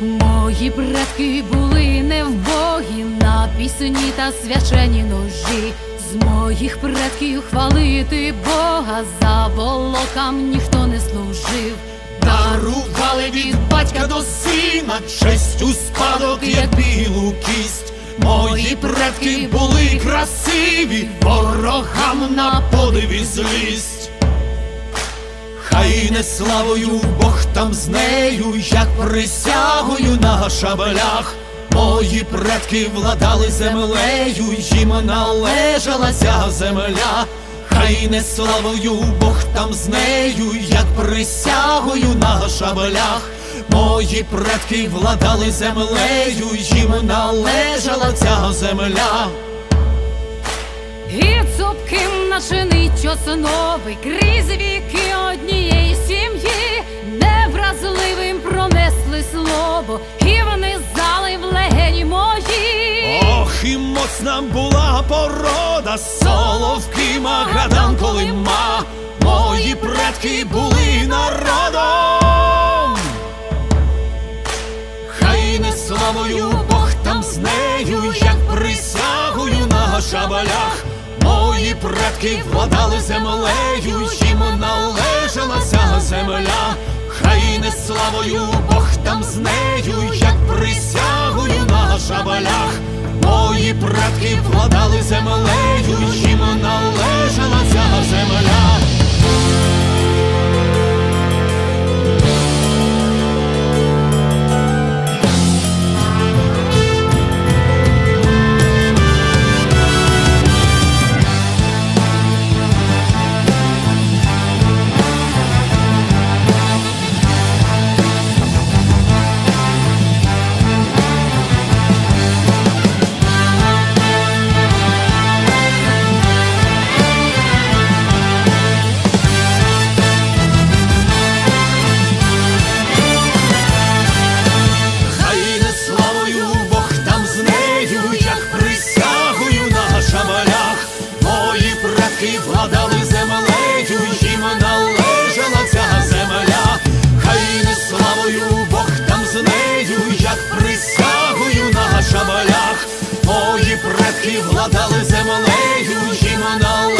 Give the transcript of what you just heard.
Мої предки були невбогі на пісні та свячені ножі. З моїх предків хвалити Бога за волокам ніхто не служив. Дарували від батька до сина честь у спадок, як білу кість. Мої предки були красиві, ворогам на подиві злість. Хай не славою Бог там з нею, як присягою на шабелях. Мої предки владали землею, їм належала ця земля. Хай не славою Бог там з нею, як присягою на шабелях. Мої предки владали землею, їм належала ця земля. І цупким начинить основи крізь віки однієї сім'ї, невразливим пронесли слово, і моцна була порода, соловки Магадан Колима. Мої предки були народом. Хай не славою Бог там з нею, як присягою на шабалях. Мої предки владали землею, їм належала ця земля. Хай не славою Бог там з нею, Мої предки владали Предки владали землею, їм належала ця земля. Хай не славою Бог там з нею, як присягою на шабалях. Мої предки владали землею, їм належала